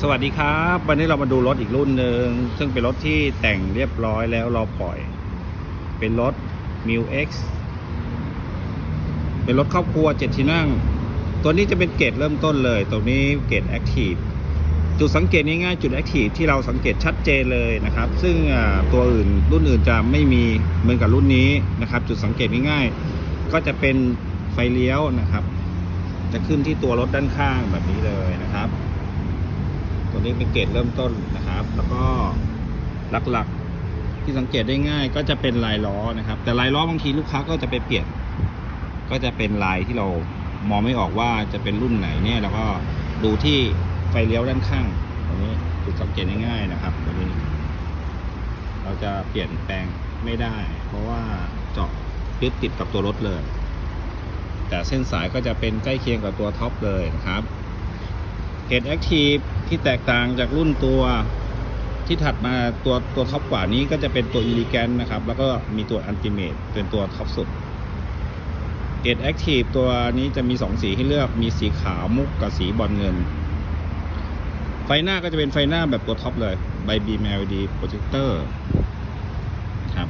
สวัสดีครับ วันนี้เรามาดูรถอีกรุ่นหนึ่ง ซึ่งเป็นรถที่แต่งเรียบร้อยแล้วเราปล่อย เป็นรถ m i l X เป็นรถครอบครัว7ที่นั่ง ตัวนี้จะเป็นเกรดเริ่มต้นเลย ตัวนี้เกรด Active จุดสังเกตง่ายๆจุด Active ที่เราสังเกตชัดเจนเลยนะครับ ซึ่งตัวอื่นรุ่นอื่นจะไม่มีเหมือนกับรุ่นนี้นะครับ จุดสังเกตง่ายๆ ก็จะเป็นไฟเลี้ยวนะครับ จะขึ้นที่ตัวรถด้านข้างแบบนี้เลยนะครับ ตัวนี้เป็นเกรดเริ่มต้นนะครับ แล้วก็หลักๆที่สังเกตได้ง่ายก็จะเป็นลายล้อนะครับ แต่ลายล้อบางทีลูกค้าก็จะไปเปลี่ยน ก็จะเป็นลายที่เรามองไม่ออกว่าจะเป็นรุ่นไหนเนี่ยแล้วก็ดูที่ไฟเลี้ยวด้านข้างตัวนี้จุดสังเกตง่ายๆนะครับตัวนี้ เราจะเปลี่ยนแปลงไม่ได้ เพราะว่าเจาะยึดติดกับตัวรถเลย แต่เส้นสายก็จะเป็นใกล้เคียงกับตัวท็อปเลยนะครับเกรดแอคทีฟ ที่แตกต่างจากรุ่นตัวที่ถัดมาตัวตัวท็อปกว่านี้ก็จะเป็นตัว e l e g a n t นะครับ แล้วก็มีตัว Ultimate เป็นตัวท็อปสุดเกรดแอคทีฟตัวนี้จะมี 2 สีให้เลือกมีสีขาวมุกกับสีบอลเงิน ไฟหน้าก็จะเป็นไฟหน้าแบบตัวท็อปเลยใบ beam LED projector ครับ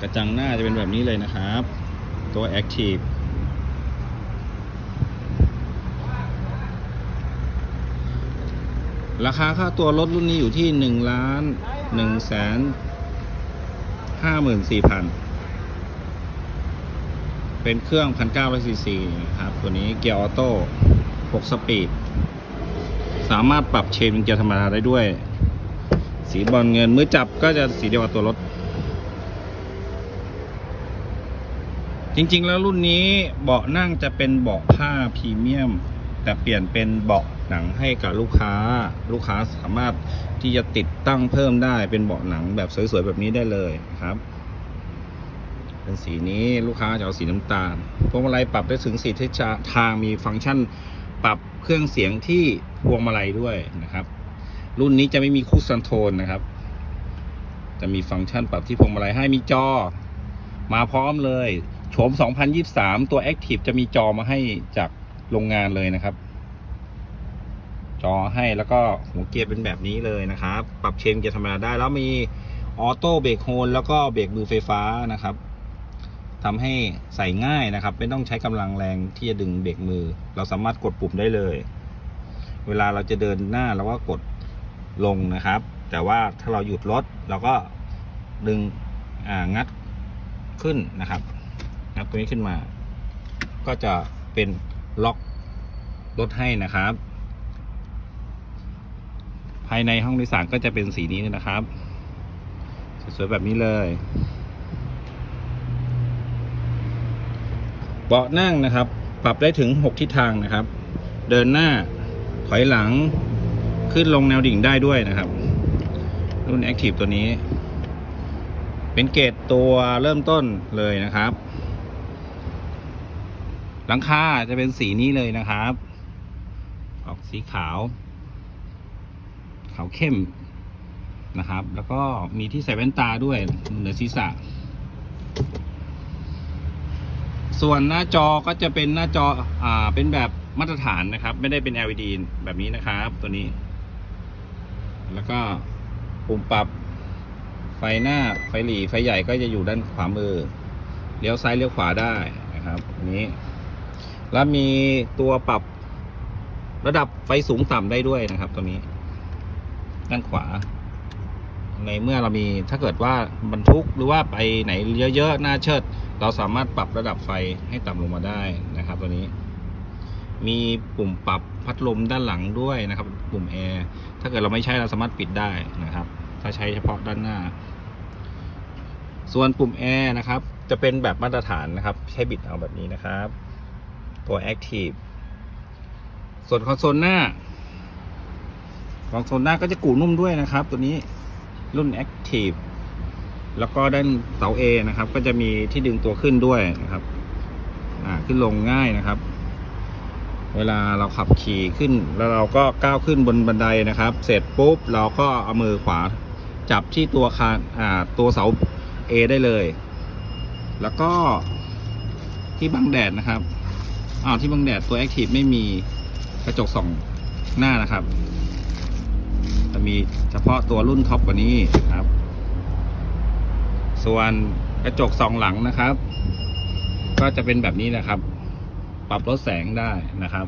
กระจังหน้าจะเป็นแบบนี้เลยนะครับ ตัว Active ราคาค่าตัวรถรุ่นนี้อยู่ที่หนึ่งล้านหนึ่งแสนห้าหมื่นสี่พันเป็นเครื่องพันเก้าร้อยซีซีครับ ตัวนี้เกียร์ออโต้หกสปีด สามารถปรับเชนเป็นเกียร์ธรรมดาได้ด้วย สีบอลเงินมือจับก็จะสีเดียวกับตัวรถ จริงๆแล้วรุ่นนี้เบาะนั่งจะเป็นเบาะผ้าพรีเมียม แต่เปลี่ยนเป็นเบาะ หนังให้กับลูกค้า ลูกค้าสามารถที่จะติดตั้งเพิ่มได้เป็นเบาะหนังแบบสวยๆแบบนี้ได้เลยครับเป็นสีนี้ลูกค้าจะเอาสีน้ำตาลพวงมาลัยปรับได้ถึงสีทิศทางมีฟังก์ชัน ปรับเครื่องเสียงที่พวงมาลัยด้วยนะครับ รุ่นนี้จะไม่มีคูสันโทนนะครับ จะมีฟังก์ชันปรับที่พวงมาลัยให้มีจอ มาพร้อมเลยโฉม 2023 ตัว Active จะมีจอมาให้จากโรงงานเลยนะครับ จอให้แล้วก็หัวเกียร์เป็นแบบนี้เลยนะครับ ปรับเชนเกียร์ธรรมดาได้ แล้วมีออโต้เบรกโฮลแล้วก็เบรกมือไฟฟ้านะครับทำให้ใส่ง่ายนะครับ ไม่ต้องใช้กำลังแรงที่จะดึงเบรกมือ เราสามารถกดปุ่มได้เลย เวลาเราจะเดินหน้าเราก็กดลงนะครับ แต่ว่าถ้าเราหยุดรถเราก็ดึงอ่างัดขึ้นนะครับงัดตัวนี้ขึ้นมา ก็จะเป็นล็อกรถให้นะครับ ภายในห้องโดยสารก็จะเป็นสีนี้นะครับ สวยๆแบบนี้เลยเบาะนั่งนะครับ ปรับได้ถึง 6 ทิศทางนะครับ เดินหน้าถอยหลังขึ้นลงแนวดิ่งได้ด้วยนะครับ รุ่น Active ตัวนี้ เป็นเกรดตัวเริ่มต้นเลยนะครับ หลังคาจะเป็นสีนี้เลยนะครับ ออกสีขาว ขาวเข้มนะครับ แล้วก็มีที่ใส่แว่นตาด้วยเหนือศีรษะ ส่วนหน้าจอก็จะเป็นหน้าจออ่าเป็นแบบมาตรฐานนะครับ ไม่ได้เป็น LED แบบนี้นะครับ ตัวนี้ แล้วก็ปุ่มปรับไฟหน้าไฟหลีไฟใหญ่ก็จะอยู่ด้านขวามือเลี้ยวซ้ายเลี้ยวขวาได้นะครับนนี้ แล้วมีตัวปรับระดับไฟสูงต่ำได้ด้วยนะครับตัวนี้ ด้านขวา ในเมื่อเรามีถ้าเกิดว่าบรรทุกหรือว่าไปไหนเยอะๆหน้าเชิด เราสามารถปรับระดับไฟให้ต่ำลงมาได้นะครับตัวนี้ มีปุ่มปรับพัดลมด้านหลังด้วยนะครับ ปุ่มแอร์ถ้าเกิดเราไม่ใช้เราสามารถปิดได้นะครับ ถ้าใช้เฉพาะด้านหน้า ส่วนปุ่มแอร์นะครับ จะเป็นแบบมาตรฐานนะครับ ใช้บิดเอาแบบนี้นะครับ ตัว Active ส่วนคอนโซลหน้า คอนโซลหน้าก็จะกูนุ่มด้วยนะครับ ตัวนี้รุ่น Active แล้วก็ด้านเสา A นะครับ ก็จะมีที่ดึงตัวขึ้นด้วยนะครับ อ่าขึ้นลงง่ายนะครับ เวลาเราขับขี่ขึ้น แล้วเราก็ก้าวขึ้นบนบันไดนะครับ เสร็จปุ๊บเราก็เอามือขวาจับที่ตัวคานอ่าตัวเสา A ได้เลย แล้วก็ที่บังแดดนะครับอ้าวที่บังแดดตัว Active ไม่มีกระจกส่องหน้านะครับ จะมีเฉพาะตัวรุ่นท็อปกว่านี้ครับ ส่วนกระจกสองหลังนะครับ ก็จะเป็นแบบนี้นะครับ ปรับลดแสงได้นะครับ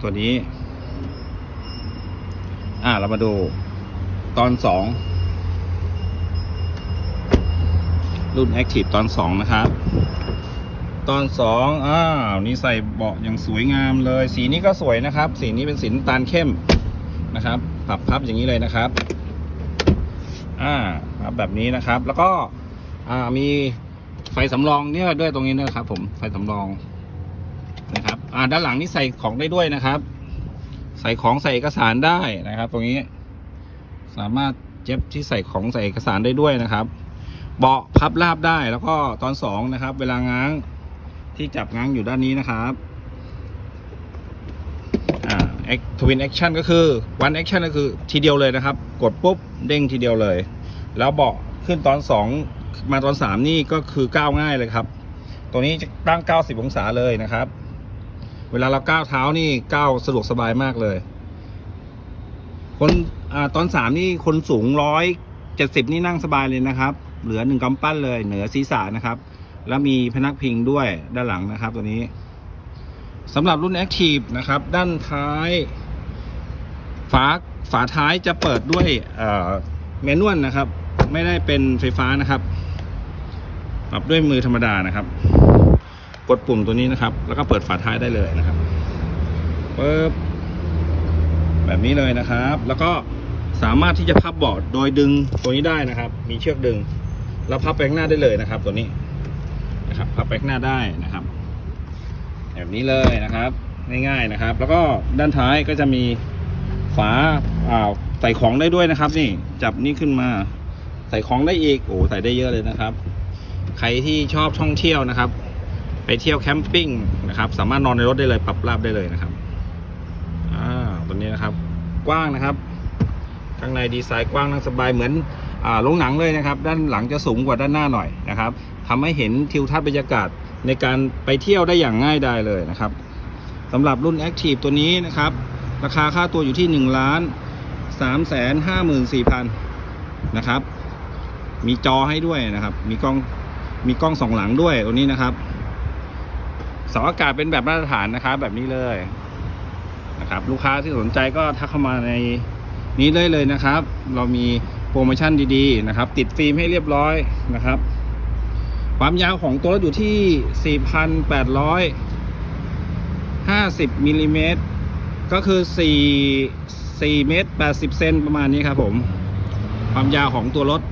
ตัวนี้ อ่าเรามาดูตอนสองรุ่น Active ตอนสองนะครับ ตอนสองอ้าว นี่ใส่เบาะอย่างสวยงามเลย สีนี้ก็สวยนะครับ สีนี้เป็นสีน้ำตาลเข้มนะครับ ปรับพับอย่างนี้เลยนะครับ อ่าพับแบบนี้นะครับ แล้วก็อ่ามีไฟสำรองเนี่ยด้วยตรงนี้นะครับ ผมไฟสำรองนะครับ อ่าด้านหลังนี่ใส่ของได้ด้วยนะครับ ใส่ของใส่เอกสารได้นะครับ ตรงนี้ สามารถเจ็บที่ใส่ของใส่เอกสารได้ด้วยนะครับ เบาะพับราบได้แล้วก็ตอนสองนะครับ เวลาง้างที่จับง้างอยู่ด้านนี้นะครับ ทวินแอคชั่นก็คือวันแอคชั่นก็คือทีเดียวเลยนะครับ กดปุ๊บเด้งทีเดียวเลย แล้วเบาะขึ้นตอนสองมาตอนสามนี่ก็คือก้าวง่ายเลยครับ ตัวนี้จะตั้ง 90 องศาเลยนะครับ เวลาเราก้าวเท้านี่ก้าวสะดวกสบายมากเลย คนอตอนสามนี่คนสูงร้อยเจ็ดสิบนี่นั่งสบายเลยนะครับ เหลือหนึ่งกำปั้นเลยเหนือศีรษะนะครับ แล้วมีพนักพิงด้วยด้านหลังนะครับ ตัวนี้ สำหรับรุ่น Active นะครับ ด้านท้ายฝาฝาท้ายจะเปิดด้วยเมนวลนะครับ ไม่ได้เป็นไฟฟ้านะครับ ปรับด้วยมือธรรมดานะครับ กดปุ่มตัวนี้นะครับ แล้วก็เปิดฝาท้ายได้เลยนะครับปึ๊บแบบนี้เลยนะครับ แล้วก็สามารถที่จะพับเบาะโดยดึงตัวนี้ได้นะครับ มีเชือกดึง แล้วพับไปข้างหน้าได้เลยนะครับ ตัวนี้นะครับ พับไปข้างหน้าได้นะครับ แบบนี้เลยนะครับ ง่ายๆนะครับ แล้วก็ด้านท้ายก็จะมีฝาอ่าใส่ของได้ด้วยนะครับ นี่จับนี่ขึ้นมา ใส่ของได้อีกโอ้ใส่ได้เยอะเลยนะครับ ใครที่ชอบท่องเที่ยวนะครับ ไปเที่ยวแคมปิ้งนะครับ สามารถนอนในรถได้เลยปรับราบได้เลยนะครับอ่าตัวนี้นะครับ กว้างนะครับข้างในดีไซน์กว้างนั่งสบายเหมือนอ่าโรงหนังเลยนะครับ ด้านหลังจะสูงกว่าด้านหน้าหน่อยนะครับทำให้เห็นทิวทัศน์บรรยากาศ ในการไปเที่ยวได้อย่างง่ายดายเลยนะครับสำหรับรุ่น Active ตัวนี้นะครับ ราคาค่าตัวอยู่ที่ 1 ล้าน3แสน5 4 0 0 0นะครับ มีจอให้ด้วยนะครับ มีกล้องมีกล้องสองหลังด้วยตัวนี้นะครับเสาอากาศเป็นแบบมาตรฐานนะครับ แบบนี้เลยนะครับ ลูกค้าที่สนใจก็ทักเข้ามาในนี้ได้เลยนะครับ เรามีโปรโมชั่นดีๆนะครับ ติดฟิล์มให้เรียบร้อยนะครับ ความยาวของตัวรถอยู่ที่ 4,850มิลลิเมตรก็คือ 4 4เมตร80 เซนประมาณนี้ครับผม ความยาวของตัวรถ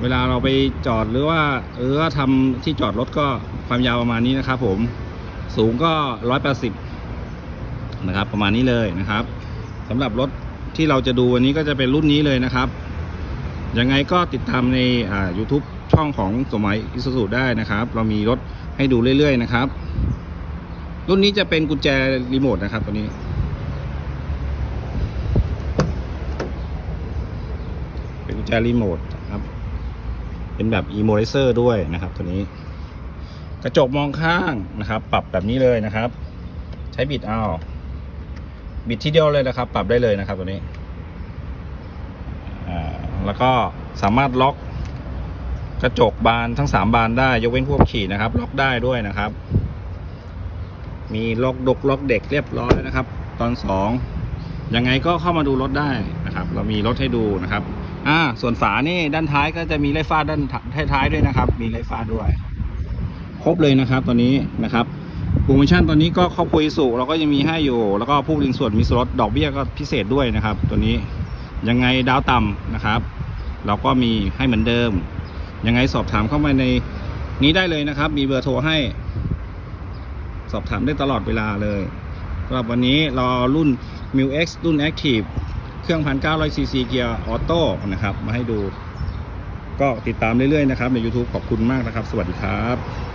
เวลาเราไปจอดหรือว่า เออทำที่จอดรถก็ความยาวประมาณนี้นะครับ ผม สูงก็ 180 นะครับ ประมาณนี้เลยนะครับสำหรับรถที่เราจะดูวันนี้ก็จะเป็นรุ่นนี้เลยนะครับ ยังไงก็ติดตามในอ่า YouTube ช่องของสมัยอิสุสุได้นะครับ เรามีรถให้ดูเรื่อยๆนะครับ รุ่นนี้จะเป็นกุญแจรีโมทนะครับตัวนี้ เป็นกุญแจรีโมทครับเป็นแบบ e m o l i z e r ด้วยนะครับตัวนี้กระจกมองข้างนะครับ ปรับแบบนี้เลยนะครับ ใช้บิดเอาบิดทีเดียวเลยนะครับ ปรับได้เลยนะครับตัวนี้แล้วก็สามารถล็อก กระจกบานทั้งสามบานได้ยกเว้นพวกขี่นะครับ ล็อกได้ด้วยนะครับ มีล็อกดกล็อกเด็กเรียบร้อยนะครับ ตอนสองยังไงก็เข้ามาดูรถได้นะครับ เรามีรถให้ดูนะครับ อ่า ส่วนฝานี่ด้านท้ายก็จะมีไล่ฟ้าด้านท้ายๆด้วยนะครับ มีไล่ฟ้าด้วย ครบเลยนะครับตัวนี้นะครับโปรโมชั่นตอนนี้ก็ครอบครัวอิสุเราก็ยังมีให้อยู่ แล้วก็ผู้บริส่วนมีส่วนลดดอกเบี้ยก็พิเศษด้วยนะครับ ตัวนี้ยังไงดาวต่ำนะครับ เราก็มีให้เหมือนเดิม ยังไงสอบถามเข้ามาในนี้ได้เลยนะครับ มีเบอร์โทรให้ สอบถามได้ตลอดเวลาเลยสำหรับวันนี้เราเอรุ่น m i l X รุ่น Active เครื่อง 1,900 cc เกียร์ออโต้นะครับ มาให้ดู ก็ติดตามเรื่อยๆนะครับ ใน YouTube ขอบคุณมากนะครับ สวัสดีครับ